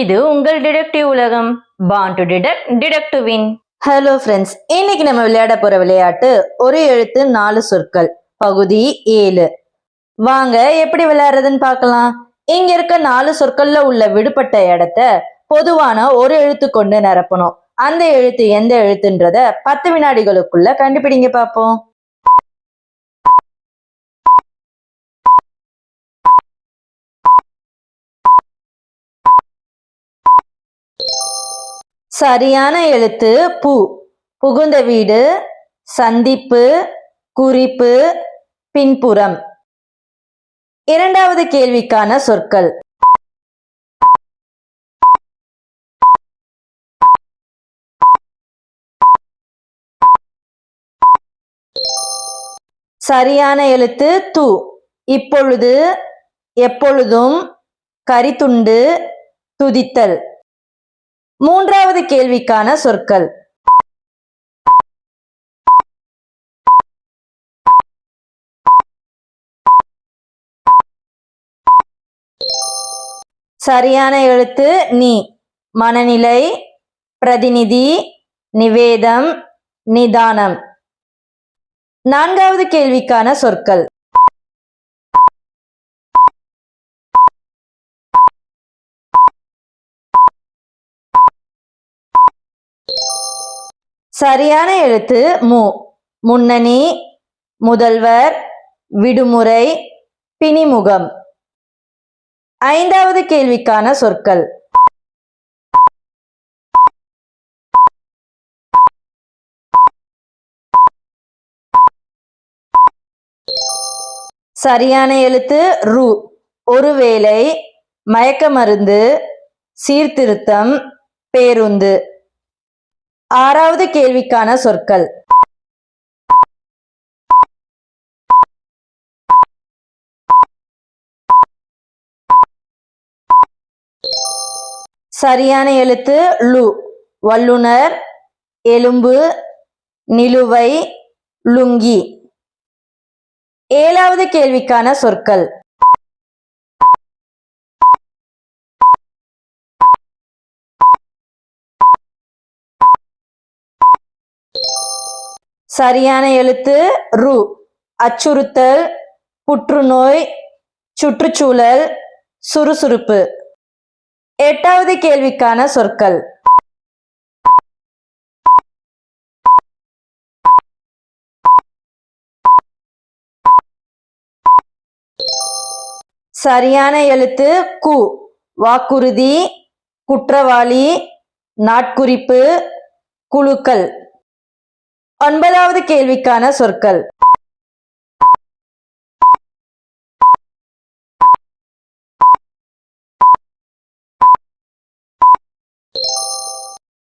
இது உங்கள் டிடெக்டிவ் உலகம். Born to detect detect win hello friends இன்னைக்கு நம்ம விளையாட போற விளையாட்டு ஒரு எழுத்து நாலு சொற்கள். பகுதி ஏழு. வாங்க எப்படி விளையாடுறதுன்னு பார்க்கலாம். இங்க இருக்க நாலு சொற்கள்ல உள்ள விடுபட்ட இடத்த பொதுவான ஒரு எழுத்து கொண்டு நிரப்பணும். அந்த எழுத்து எந்த எழுத்துன்றத பத்து வினாடிகளுக்குள்ள கண்டுபிடிங்க பார்ப்போம். சரியான எழுத்து பூ. புகுந்த வீடு சந்திப்பு குறிப்பு பின்புறம். இரண்டாவது கேள்விக்கான சொற்கள். சரியான எழுத்து து. இப்பொழுது எப்பொழுதும் கரித்துண்டு துதித்தல். மூன்றாவது கேள்விக்கான சொற்கள். சரியான எழுத்து நீ. மனநிலை பிரதிநிதி நிவேதம் நிதானம். நான்காவது கேள்விக்கான சொற்கள். சரியான எழுத்து மு. முன்னணி முதல்வர் விடுமுறை பிணிமுகம். ஐந்தாவது கேள்விக்கான சொற்கள். சரியான எழுத்து ரு. ஒருவேளை மயக்க மருந்து சீர்திருத்தம் பேருந்து. ஆறாவது கேள்விக்கான சொற்கள். சரியான எழுத்து லு. வல்லுனர் எலும்பு நிலுவை லுங்கி. ஏழாவது கேள்விக்கான சொற்கள். சரியான எழுத்து ரு. அச்சுறுத்தல் புற்றுநோய் சுற்றுச்சூழல் சுறுசுறுப்பு. எட்டாவது கேள்விக்கான சொற்கள். சரியான எழுத்து கு. வாக்குறுதி குற்றவாளி நாட்குறிப்பு குழுக்கள். ஒன்பதாவது கேள்விக்கான சொற்கள்.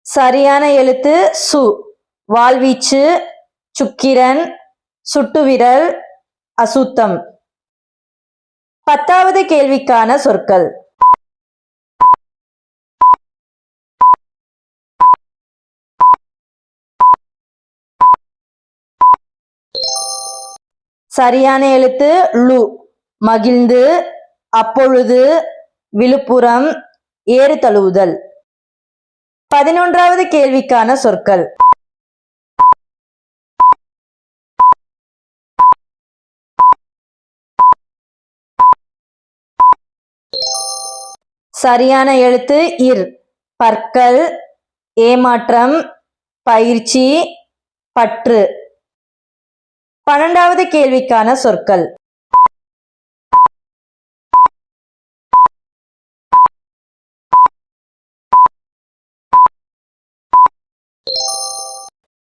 சரியான எழுத்து சு. வாழ்வீச்சு சுக்கிரன் சுட்டுவிரல் அசுத்தம். பத்தாவது கேள்விக்கான சொற்கள். சரியான எழுத்து லு. மகிழ்ந்து அப்பொழுது விழுப்புரம் ஏறு தழுவுதல். பதினொன்றாவது கேள்விக்கான சொற்கள். சரியான எழுத்து இர். பற்கள் ஏமாற்றம் பயிற்சி பற்று. பன்னெண்டாவது கேள்விக்கான சொற்கள்.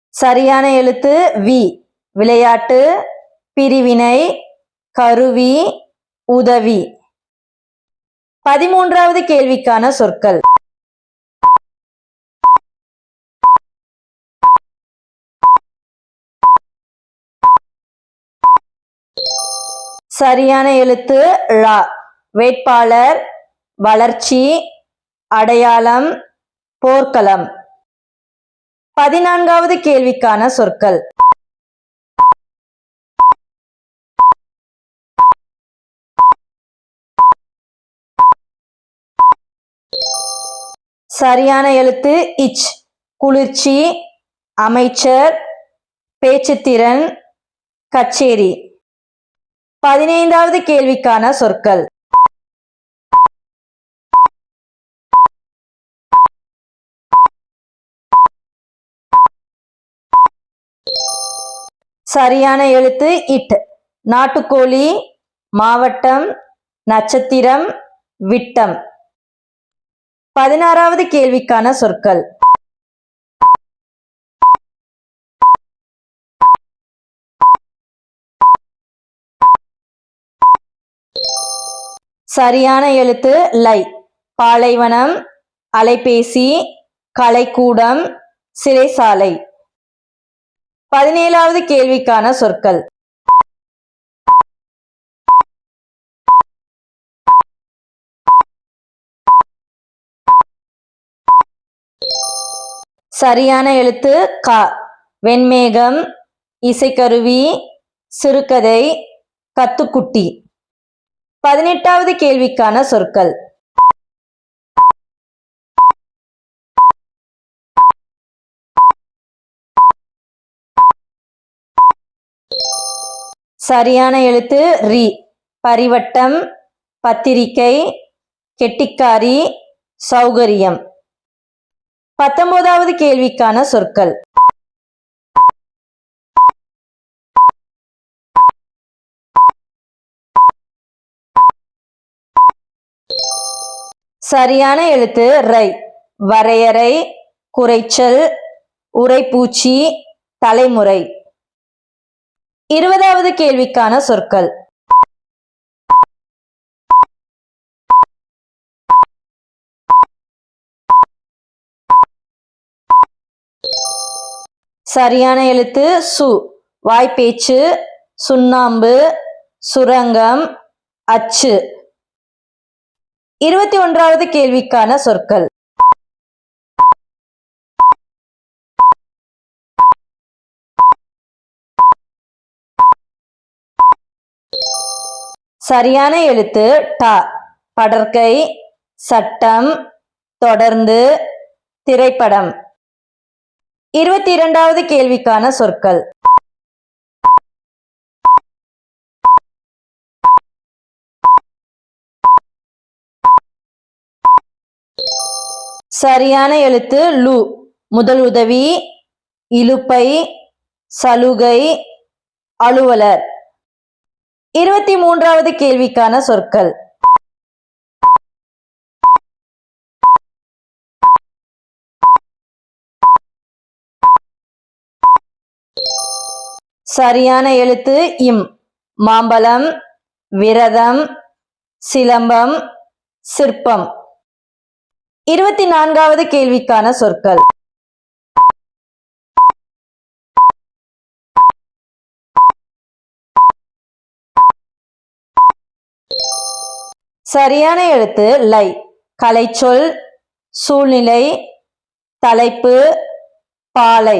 சரியான எழுத்து வி விளையாட்டு பிரிவினை கருவி உதவி. பதிமூன்றாவது கேள்விக்கான சொற்கள். சரியான எழுத்து ழ. வேட்பாளர் வளர்ச்சி அடையாளம் போர்க்களம். பதினான்காவது கேள்விக்கான சொற்கள். சரியான எழுத்து இச். குளிர்ச்சி அமைச்சர் பேச்சுத்திறன் கச்சேரி. பதினைந்தாவது கேள்விக்கான சொற்கள். சரியான எழுத்து இட். நாட்டுக்கோழி மாவட்டம் நட்சத்திரம் விட்டம். பதினாறாவது கேள்விக்கான சொற்கள். சரியான எழுத்து லை. பாலைவனம் அலைபேசி கலைக்கூடம் சிறைசாலை பதினேழாவது கேள்விக்கான சொற்கள். சரியான எழுத்து க. வெண்மேகம் இசைக்கருவி சிறுகதை கத்துக்குட்டி. பதினெட்டாவது கேள்விக்கான சொற்கள். சரியான எழுத்து ரி. பரிவட்டம் பத்திரிகை கெட்டிக்காரி சௌகரியம். பத்தொன்பதாவது கேள்விக்கான சொற்கள். சரியான எழுத்து ரை. வரையறை குறைச்சல் உரைப்பூச்சி தலைமுறை. இருபதாவது கேள்விக்கான சொற்கள். சரியான எழுத்து சு. வாய்ப்பேச்சு சுண்ணாம்பு சுரங்கம் அச்சு. இருபத்தி ஒன்றாவது கேள்விக்கான சொற்கள். சரியான எழுத்து ட. படற்கை சட்டம் தொடர்ந்து திரைப்படம். இருபத்தி இரண்டாவது கேள்விக்கான சொற்கள். சரியான எழுத்து லு. முதல் உதவி இலுப்பை சலுகை அலுவலர். இருபத்தி மூன்றாவது கேள்விக்கான சொற்கள். சரியான எழுத்து இம். மாம்பழம் விரதம் சிலம்பம் சிற்பம். இருபத்தி நான்காவது கேள்விக்கான சொற்கள். சரியான எழுத்து லை. கலைச்சொல் சூழ்நிலை தலைப்பு பாலை.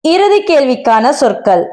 இறுதி கேள்விக்கான சொற்கள்.